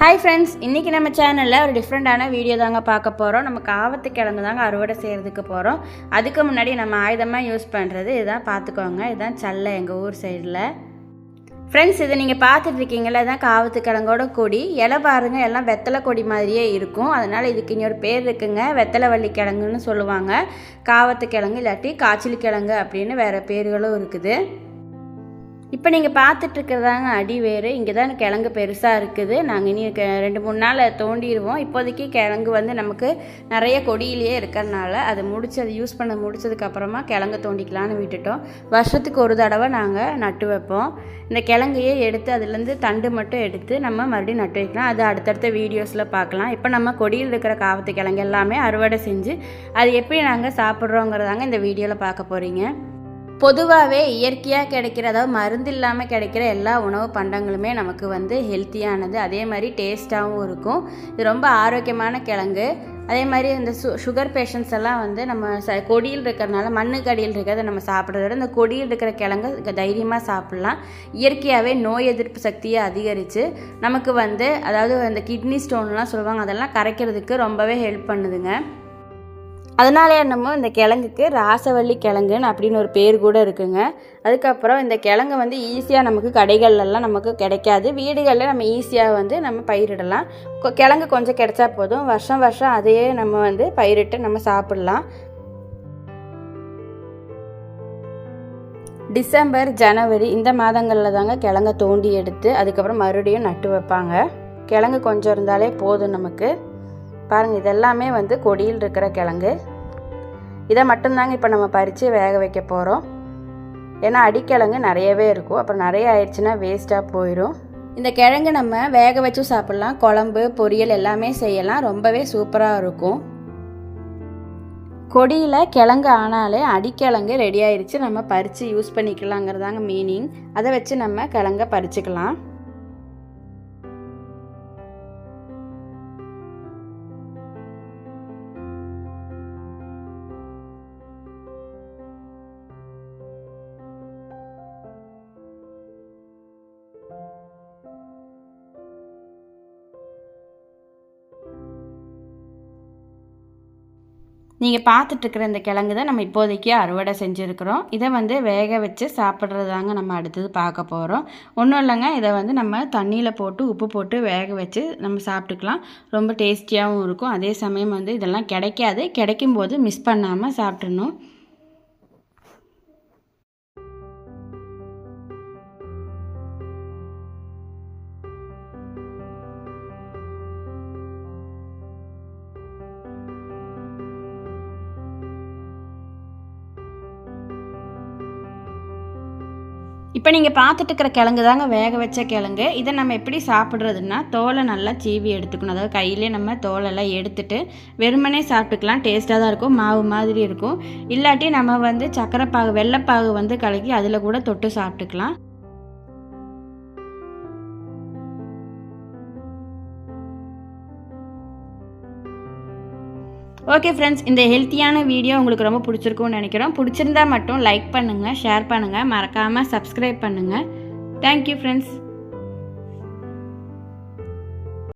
Hi friends இன்றைக்கி நம்ம சேனலில் ஒரு டிஃப்ரெண்ட்டான வீடியோ தாங்க பார்க்க போகிறோம் நம்ம காவத்து கிழங்கு தாங்க அறுவடை செய்கிறதுக்கு போகிறோம் அதுக்கு முன்னாடி நம்ம ஆயுதமாக யூஸ் பண்ணுறது இதுதான் பார்த்துக்கோங்க. இதுதான் சல்லை எங்கள் ஊர் சைடில் ஃப்ரெண்ட்ஸ் இதை நீங்கள் பார்த்துட்டு இருக்கீங்களா இதான் காவத்து கிழங்கோட கொடி. இலை பாருங்க எல்லாம் வெத்தலை கொடி மாதிரியே இருக்கும். அதனால் இதுக்கு இன்னொரு பேர் இருக்குங்க. வெத்தலை வள்ளி கிழங்குன்னு சொல்லுவாங்க. காவத்து கிழங்கு இல்லாட்டி காய்ச்சல் கிழங்கு அப்படின்னு வேறு பேர்களும் இருக்குது. இப்போ நீங்கள் பார்த்துட்டு இருக்கிறதாங்க அடி வேறு. இங்கே தான் கிழங்கு பெருசாக இருக்குது. நாங்கள் இனி க- ரெண்டு மூணு நாள் தோண்டிடுவோம் இப்போதைக்கு கிழங்கு வந்து நமக்கு நிறைய கொடியிலேயே இருக்கிறனால அது முடிச்சு அதை யூஸ் பண்ண முடிச்சதுக்கப்புறமா கிழங்கு தோண்டிக்கலான்னு விட்டுட்டோம். வருஷத்துக்கு ஒரு தடவை நாங்கள் நட்டு வைப்போம். இந்த கிழங்கையே எடுத்து அதுலேருந்து தண்டு மட்டும் எடுத்து நம்ம மறுபடியும் நட்டு வைக்கலாம். அது அடுத்தடுத்த வீடியோஸில் பார்க்கலாம். இப்போ நம்ம கொடியில் இருக்கிற காவத்து கிழங்கு எல்லாமே அறுவடை செஞ்சு அது எப்படி நாங்கள் சாப்பிட்றோங்கிறதாங்க இந்த வீடியோவில் பார்க்க போகிறீங்க பொதுவாகவே இயற்கையாக கிடைக்கிற அதாவது மருந்து இல்லாமல் கிடைக்கிற எல்லா உணவு பண்டங்களுமே நமக்கு வந்து ஹெல்த்தியானது அதே மாதிரி டேஸ்ட்டாகவும் இருக்கும். இது ரொம்ப ஆரோக்கியமான கிழங்கு. அதே மாதிரி இந்த சு சுகர் பேஷண்ட்ஸ் எல்லாம் வந்து நம்ம ச கொடியில் இருக்கிறனால மண்ணுக்கு அடியில் இருக்கிறத நம்ம சாப்பிட்றத விட இந்த கொடியில் இருக்கிற கிழங்கு தைரியமாக சாப்பிட்லாம். இயற்கையாகவே நோய் எதிர்ப்பு சக்தியை அதிகரித்து நமக்கு வந்து அதாவது அந்த கிட்னி ஸ்டோன்லாம் சொல்லுவாங்க அதெல்லாம் கரைக்கிறதுக்கு ரொம்பவே ஹெல்ப் பண்ணுதுங்க. அதனால என்னமோ இந்த கிழங்குக்கு ராசவள்ளி கிழங்குன்னு அப்படின்னு ஒரு பேர் கூட இருக்குங்க. அதுக்கப்புறம் இந்த கிழங்கு வந்து ஈஸியாக நமக்கு கடைகள்லாம் நமக்கு கிடைக்காது. வீடுகளில் நம்ம ஈஸியாக வந்து நம்ம பயிரிடலாம். கொ- கிழங்கு கொஞ்சம் கிடைச்சா போதும். வருஷம் வருஷம் அதையே நம்ம வந்து பயிரிட்டு நம்ம சாப்பிட்லாம். டிசம்பர் ஜனவரி இந்த மாதங்களில் தாங்க கிழங்க தோண்டி எடுத்து அதுக்கப்புறம் மறுபடியும் நட்டு வைப்பாங்க. கிழங்கு கொஞ்சம் இருந்தாலே போதும் நமக்கு. பாருங்கள் இதெல்லாமே வந்து கொடியில் இருக்கிற கிழங்கு. இதை மட்டும்தாங்க இப்போ நம்ம பறித்து வேக வைக்க போகிறோம் ஏன்னா அடிக்கிழங்கு நிறையவே இருக்கும். அப்புறம் நிறைய ஆயிடுச்சுன்னா வேஸ்ட்டாக போயிடும் இந்த கிழங்கு நம்ம வேக வச்சு சாப்பிட்லாம். குழம்பு பொரியல் எல்லாமே செய்யலாம். ரொம்பவே சூப்பராக இருக்கும். கொடியில் கிழங்கு ஆனாலே அடிக்கிழங்கு ரெடி ஆயிடுச்சு நம்ம பறித்து யூஸ் பண்ணிக்கலாங்கிறதாங்க மீனிங் அதை வச்சு நம்ம கிழங்க பறிச்சுக்கலாம். நீங்கள் பார்த்துட்ருக்கிற இந்த கிழங்கு தான் நம்ம இப்போதைக்கு அறுவடை செஞ்சுருக்கிறோம். இதை வந்து வேக வச்சு சாப்பிட்றது தாங்க நம்ம அடுத்தது பார்க்க போகிறோம் ஒன்றும் இல்லைங்க இதை வந்து நம்ம தண்ணியில் போட்டு உப்பு போட்டு வேக வச்சு நம்ம சாப்பிட்டுக்கலாம். ரொம்ப டேஸ்டியாகவும் இருக்கும். அதே சமயம் வந்து இதெல்லாம் கிடைக்காது. கிடைக்கும்போது மிஸ் பண்ணாமல் சாப்பிட்ணும் இப்போ நீங்கள் பார்த்துட்டு இருக்கிற கிழங்கு தாங்க வேக வச்ச கிழங்கு. இதை நம்ம எப்படி சாப்பிட்றதுன்னா தோலை நல்லா சீவி எடுத்துக்கணும். அதாவது கையிலே நம்ம தோலெல்லாம் எடுத்துட்டு வெறுமனே சாப்பிட்டுக்கலாம். டேஸ்ட்டாக தான் இருக்கும் மாவு மாதிரி இருக்கும். இல்லாட்டி நம்ம வந்து சக்கரைப்பாகு வெள்ளைப்பாகு வந்து கலக்கி அதில் கூட தொட்டு சாப்பிட்டுக்கலாம். ஓகே ஃப்ரெண்ட்ஸ் இந்த ஹெல்த்தியான வீடியோ உங்களுக்கு ரொம்ப பிடிச்சிருக்கும்னு நினைக்கிறோம். பிடிச்சிருந்தா மட்டும் லைக் பண்ணுங்கள் ஷேர் பண்ணுங்கள் மறக்காமல் சப்ஸ்கிரைப் பண்ணுங்கள் தேங்க்யூ ஃப்ரெண்ட்ஸ்